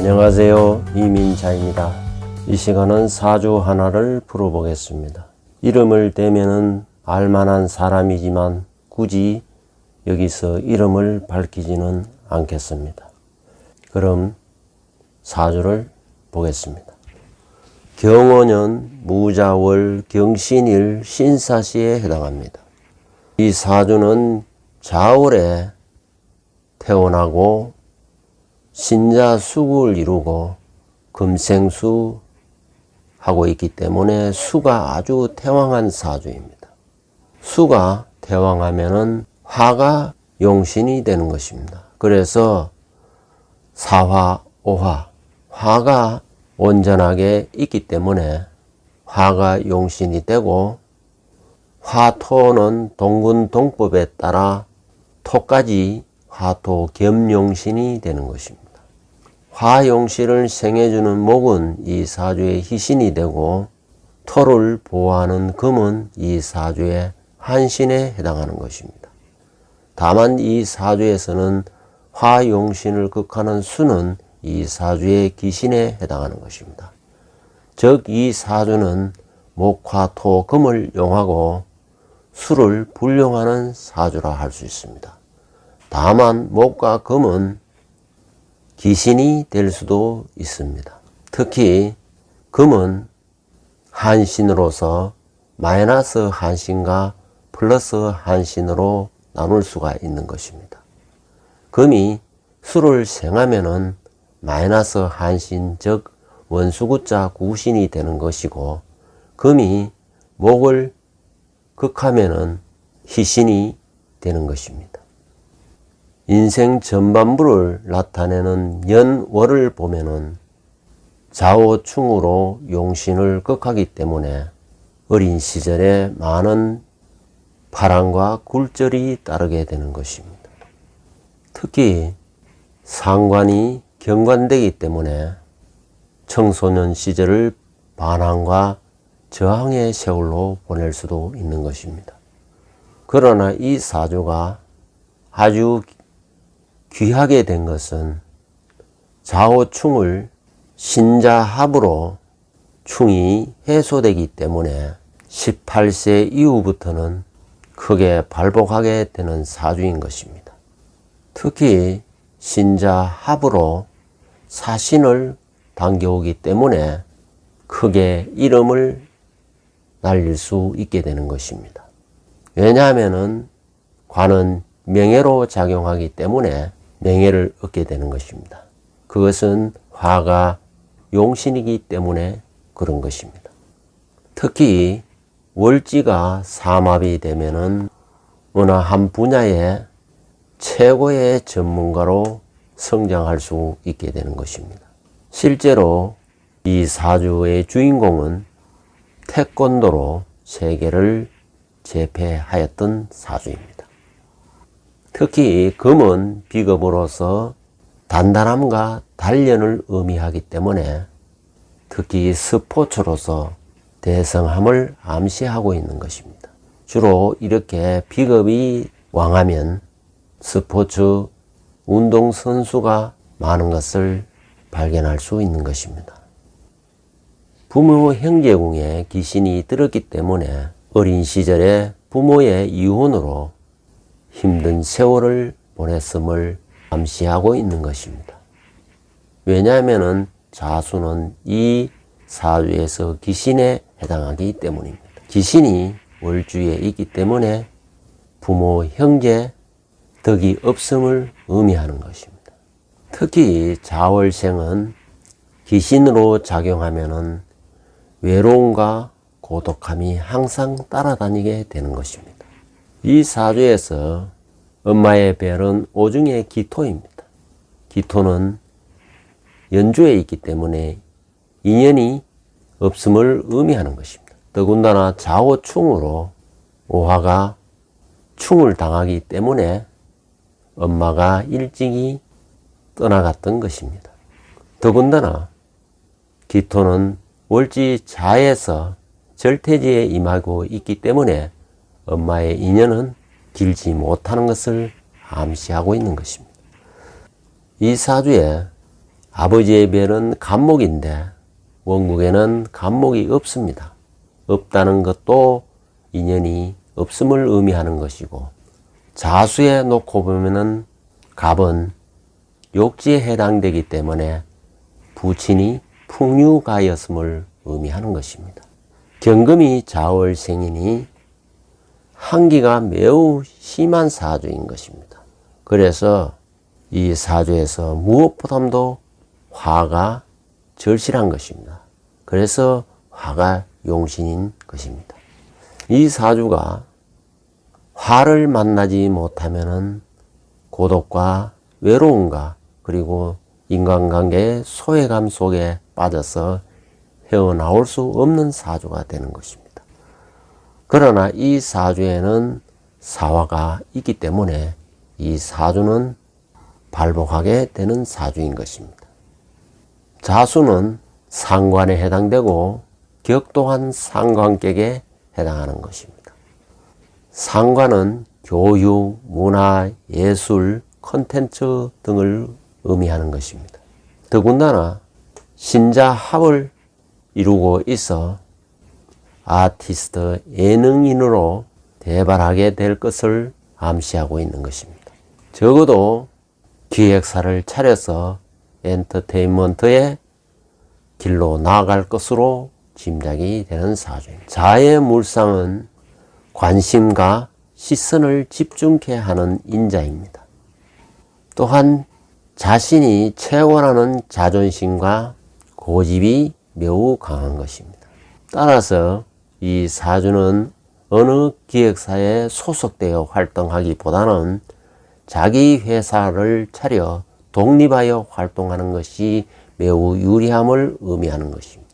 안녕하세요. 이민자입니다. 이 시간은 사주 하나를 풀어보겠습니다. 이름을 대면은 알만한 사람이지만 굳이 여기서 이름을 밝히지는 않겠습니다. 그럼 사주를 보겠습니다. 경원년 무자월 경신일 신사시에 해당합니다. 이 사주는 자월에 태어나고 신자수를 이루고 금생수 하고 있기 때문에 수가 아주 태왕한 사주입니다. 수가 태왕하면은 화가 용신이 되는 것입니다. 그래서 사화, 오화, 화가 온전하게 있기 때문에 화가 용신이 되고 화토는 동군 동법에 따라 토까지 화토 겸용신이 되는 것입니다. 화용신을 생해주는 목은 이 사주의 희신이 되고 토를 보호하는 금은 이 사주의 한신에 해당하는 것입니다. 다만 이 사주에서는 화용신을 극하는 수는 이 사주의 기신에 해당하는 것입니다. 즉 이 사주는 목화토 금을 용하고 수를 불용하는 사주라 할 수 있습니다. 다만 목과 금은 기신이 될 수도 있습니다. 특히 금은 한신으로서 마이너스 한신과 플러스 한신으로 나눌 수가 있는 것입니다. 금이 수를 생하면은 마이너스 한신 즉 원수구자 구신이 되는 것이고 금이 목을 극하면은 희신이 되는 것입니다. 인생 전반부를 나타내는 연월을 보면은 좌우충으로 용신을 극하기 때문에 어린 시절에 많은 파랑과 굴절이 따르게 되는 것입니다. 특히 상관이 경관되기 때문에 청소년 시절을 반항과 저항의 세월로 보낼 수도 있는 것입니다. 그러나 이 사주가 아주 귀하게 된 것은 좌우충을 신자합으로 충이 해소되기 때문에 18세 이후부터는 크게 발복하게 되는 사주인 것입니다. 특히 신자합으로 사신을 당겨오기 때문에 크게 이름을 날릴 수 있게 되는 것입니다. 왜냐하면은 관은 명예로 작용하기 때문에 명예를 얻게 되는 것입니다. 그것은 화가 용신이기 때문에 그런 것입니다. 특히 월지가 삼합이 되면은 어느 한 분야에 최고의 전문가로 성장할 수 있게 되는 것입니다. 실제로 이 사주의 주인공은 태권도로 세계를 제패하였던 사주입니다. 특히 금은 비겁으로서 단단함과 단련을 의미하기 때문에 특히 스포츠로서 대성함을 암시하고 있는 것입니다. 주로 이렇게 비겁이 왕하면 스포츠 운동선수가 많은 것을 발견할 수 있는 것입니다. 부모 형제궁에 귀신이 들었기 때문에 어린 시절에 부모의 이혼으로 힘든 세월을 보냈음을 암시하고 있는 것입니다. 왜냐하면 자수는 이 사주에서 귀신에 해당하기 때문입니다. 귀신이 월주에 있기 때문에 부모, 형제, 덕이 없음을 의미하는 것입니다. 특히 자월생은 귀신으로 작용하면 외로움과 고독함이 항상 따라다니게 되는 것입니다. 이 사주에서 엄마의 별은 오중의 기토입니다. 기토는 연주에 있기 때문에 인연이 없음을 의미하는 것입니다. 더군다나 좌우충으로 오화가 충을 당하기 때문에 엄마가 일찍이 떠나갔던 것입니다. 더군다나 기토는 월지 자에서 절태지에 임하고 있기 때문에 엄마의 인연은 길지 못하는 것을 암시하고 있는 것입니다. 이 사주에 아버지의 별은 간목인데 원국에는 간목이 없습니다. 없다는 것도 인연이 없음을 의미하는 것이고 자수에 놓고 보면은 갑은 욕지에 해당되기 때문에 부친이 풍류가였음을 의미하는 것입니다. 경금이 자월생이니 한기가 매우 심한 사주인 것입니다. 그래서 이 사주에서 무엇보다도 화가 절실한 것입니다. 그래서 화가 용신인 것입니다. 이 사주가 화를 만나지 못하면은 고독과 외로움과 그리고 인간관계의 소외감 속에 빠져서 헤어나올 수 없는 사주가 되는 것입니다. 그러나 이 사주에는 사화가 있기 때문에 이 사주는 발복하게 되는 사주인 것입니다. 자수는 상관에 해당되고 격 또한 상관격에 해당하는 것입니다. 상관은 교육, 문화, 예술, 컨텐츠 등을 의미하는 것입니다. 더군다나 신자 합을 이루고 있어 아티스트 예능인으로 대발하게 될 것을 암시하고 있는 것입니다. 적어도 기획사를 차려서 엔터테인먼트의 길로 나아갈 것으로 짐작이 되는 사주입니다. 자의 물상은 관심과 시선을 집중케 하는 인자입니다. 또한 자신이 최고라는 자존심과 고집이 매우 강한 것입니다. 따라서 이 사주는 어느 기획사에 소속되어 활동하기보다는 자기 회사를 차려 독립하여 활동하는 것이 매우 유리함을 의미하는 것입니다.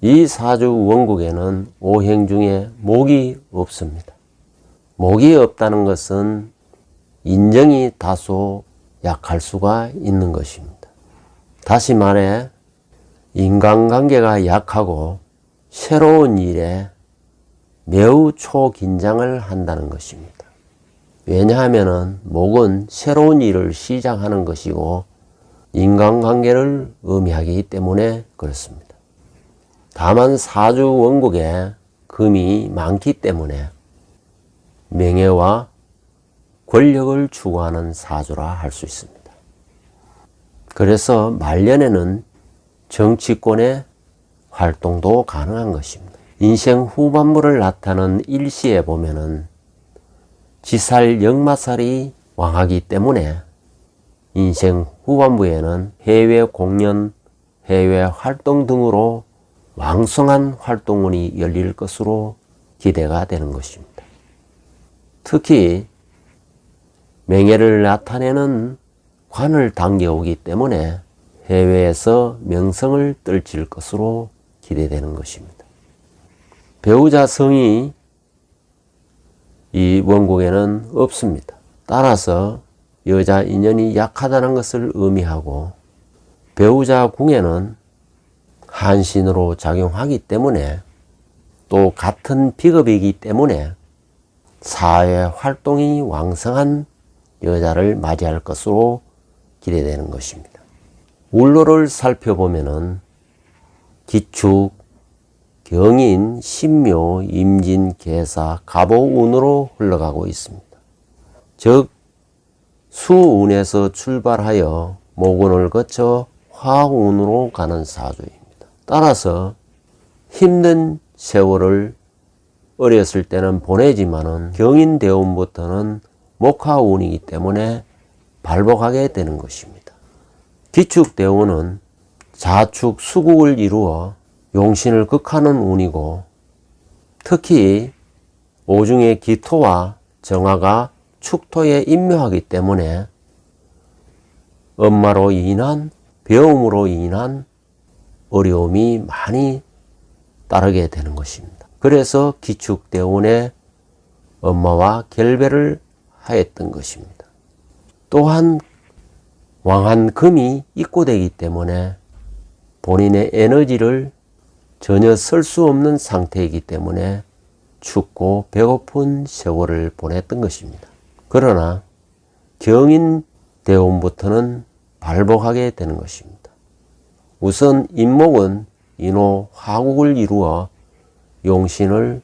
이 사주 원국에는 오행 중에 목이 없습니다. 목이 없다는 것은 인정이 다소 약할 수가 있는 것입니다. 다시 말해 인간관계가 약하고 새로운 일에 매우 초긴장을 한다는 것입니다. 왜냐하면 목은 새로운 일을 시작하는 것이고 인간관계를 의미하기 때문에 그렇습니다. 다만 사주 원국에 금이 많기 때문에 명예와 권력을 추구하는 사주라 할 수 있습니다. 그래서 말년에는 정치권의 활동도 가능한 것입니다. 인생 후반부를 나타내는 일시에 보면은 지살 역마살이 왕하기 때문에 인생 후반부에는 해외 공연, 해외 활동 등으로 왕성한 활동운이 열릴 것으로 기대가 되는 것입니다. 특히 명예를 나타내는 관을 당겨오기 때문에 해외에서 명성을 떨칠 것으로 기대되는 것입니다. 배우자 성이 이 원국에는 없습니다. 따라서 여자 인연이 약하다는 것을 의미하고 배우자 궁에는 한신으로 작용하기 때문에 또 같은 비급이기 때문에 사회 활동이 왕성한 여자를 맞이할 것으로 기대되는 것입니다. 울로를 살펴보면은 기축, 경인, 신묘, 임진, 계사, 갑오운으로 흘러가고 있습니다. 즉 수운에서 출발하여 목운을 거쳐 화운으로 가는 사주입니다. 따라서 힘든 세월을 어렸을 때는 보내지만은 경인 대운부터는 목화운이기 때문에 발복하게 되는 것입니다. 기축 대운은 자축 수국을 이루어 용신을 극하는 운이고 특히 오중의 기토와 정화가 축토에 임묘하기 때문에 엄마로 인한 배움으로 인한 어려움이 많이 따르게 되는 것입니다. 그래서 기축대운에 엄마와 결배를 하였던 것입니다. 또한 왕한 금이 입고되기 때문에 본인의 에너지를 전혀 쓸 수 없는 상태이기 때문에 춥고 배고픈 세월을 보냈던 것입니다. 그러나 경인 대원부터는 발복하게 되는 것입니다. 우선 임목은 인호 화국을 이루어 용신을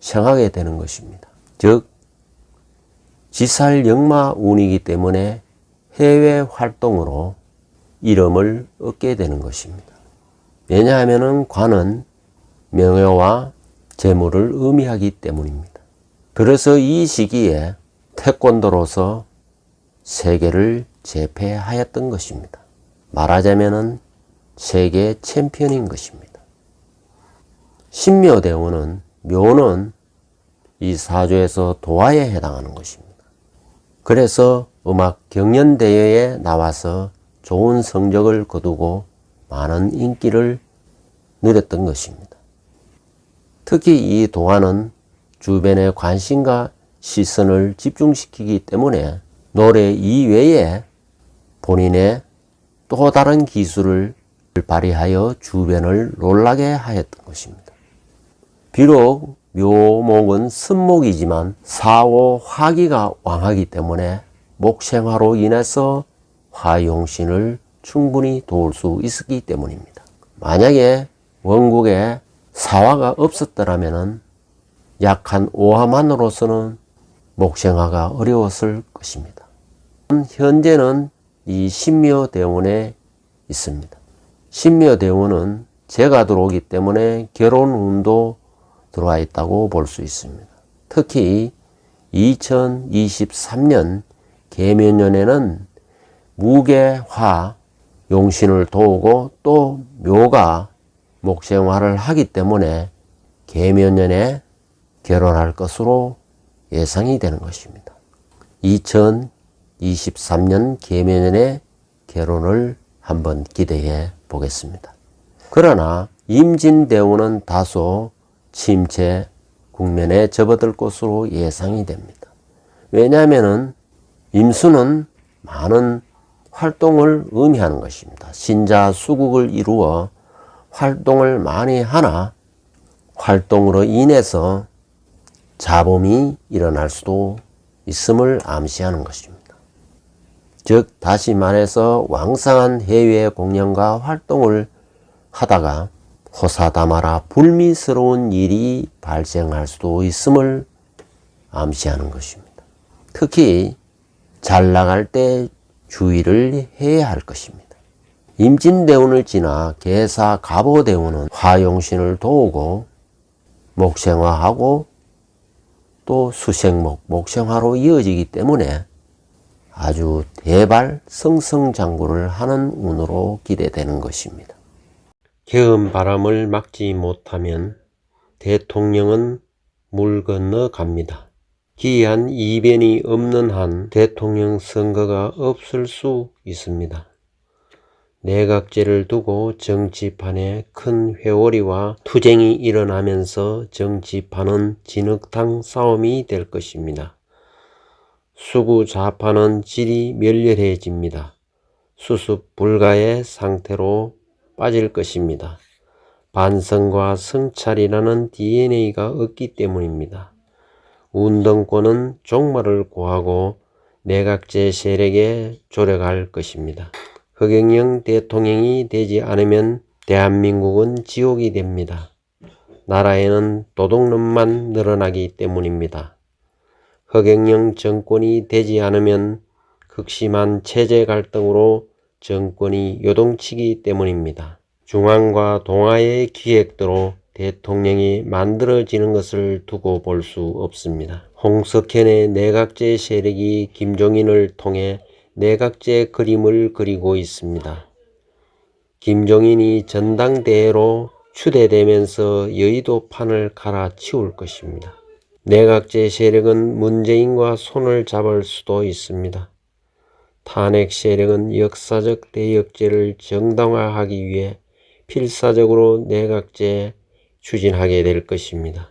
생하게 되는 것입니다. 즉 지살 역마 운이기 때문에 해외 활동으로 이름을 얻게 되는 것입니다. 왜냐하면 관은 명예와 재물을 의미하기 때문입니다. 그래서 이 시기에 태권도로서 세계를 제패하였던 것입니다. 말하자면 세계 챔피언인 것입니다. 신묘대원은 묘는 이 사조에서 도화에 해당하는 것입니다. 그래서 음악 경연대회에 나와서 좋은 성적을 거두고 많은 인기를 누렸던 것입니다. 특히 이 도화는 주변의 관심과 시선을 집중시키기 때문에 노래 이외에 본인의 또 다른 기술을 발휘하여 주변을 놀라게 하였던 것입니다. 비록 묘목은 선목이지만 사오 화기가 왕하기 때문에 목생화로 인해서 화용신을 충분히 도울 수 있었기 때문입니다. 만약에 원국에 사화가 없었더라면 약한 오화만으로서는 목생화가 어려웠을 것입니다. 현재는 이 신묘대원에 있습니다. 신묘대원은 재가 들어오기 때문에 결혼운도 들어와 있다고 볼 수 있습니다. 특히 2023년 개면년에는 무게화 용신을 도우고 또 묘가 목생화를 하기 때문에 개면년에 결혼할 것으로 예상이 되는 것입니다. 2023년 개면년에 결혼을 한번 기대해 보겠습니다. 그러나 임진대운은 다소 침체 국면에 접어들 것으로 예상이 됩니다. 왜냐하면 임수는 많은 활동을 의미하는 것입니다. 신자 수국을 이루어 활동을 많이 하나 활동으로 인해서 자범이 일어날 수도 있음을 암시하는 것입니다. 즉 다시 말해서 왕성한 해외 공연과 활동을 하다가 호사다마라 불미스러운 일이 발생할 수도 있음을 암시하는 것입니다. 특히 잘 나갈 때 주의를 해야 할 것입니다. 임진대운을 지나 계사 갑오대운은 화용신을 도우고 목생화하고 또 수생목, 목생화로 이어지기 때문에 아주 대발 성성장구를 하는 운으로 기대되는 것입니다. 개음 바람을 막지 못하면 대통령은 물 건너 갑니다. 기이한 이변이 없는 한 대통령 선거가 없을 수 있습니다. 내각제를 두고 정치판에 큰 회오리와 투쟁이 일어나면서 정치판은 진흙탕 싸움이 될 것입니다. 수구 좌파는 질이 멸렬해집니다. 수습 불가의 상태로 빠질 것입니다. 반성과 성찰이라는 DNA가 없기 때문입니다. 운동권은 종말을 고하고 내각제 세력에 조력할 것입니다. 허경영 대통령이 되지 않으면 대한민국은 지옥이 됩니다. 나라에는 도둑놈만 늘어나기 때문입니다. 허경영 정권이 되지 않으면 극심한 체제 갈등으로 정권이 요동치기 때문입니다. 중앙과 동아의 기획대로 대통령이 만들어지는 것을 두고 볼 수 없습니다. 홍석현의 내각제 세력이 김종인을 통해 내각제 그림을 그리고 있습니다. 김종인이 전당대회로 추대되면서 여의도판을 갈아치울 것입니다. 내각제 세력은 문재인과 손을 잡을 수도 있습니다. 탄핵 세력은 역사적 대역죄를 정당화하기 위해 필사적으로 내각제 추진하게 될 것입니다.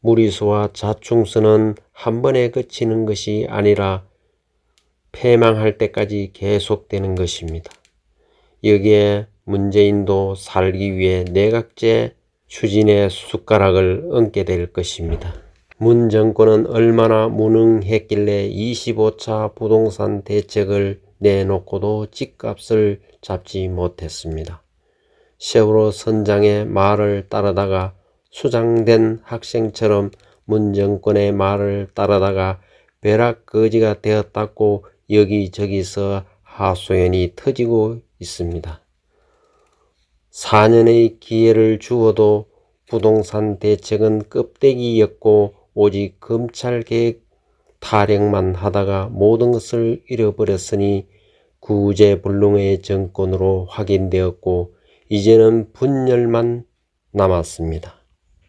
무리수와 자충수는 한 번에 그치는 것이 아니라 패망할 때까지 계속되는 것입니다. 여기에 문재인도 살기 위해 내각제 추진의 숟가락을 얹게 될 것입니다. 문 정권은 얼마나 무능했길래 25차 부동산 대책을 내놓고도 집값을 잡지 못했습니다. 세월호 선장의 말을 따르다가 수장된 학생처럼 문정권의 말을 따르다가 벼락거지가 되었다고 여기저기서 하소연이 터지고 있습니다. 4년의 기회를 주어도 부동산 대책은 껍데기였고 오직 검찰 개혁 타령만 하다가 모든 것을 잃어버렸으니 구제불능의 정권으로 확인되었고 이제는 분열만 남았습니다.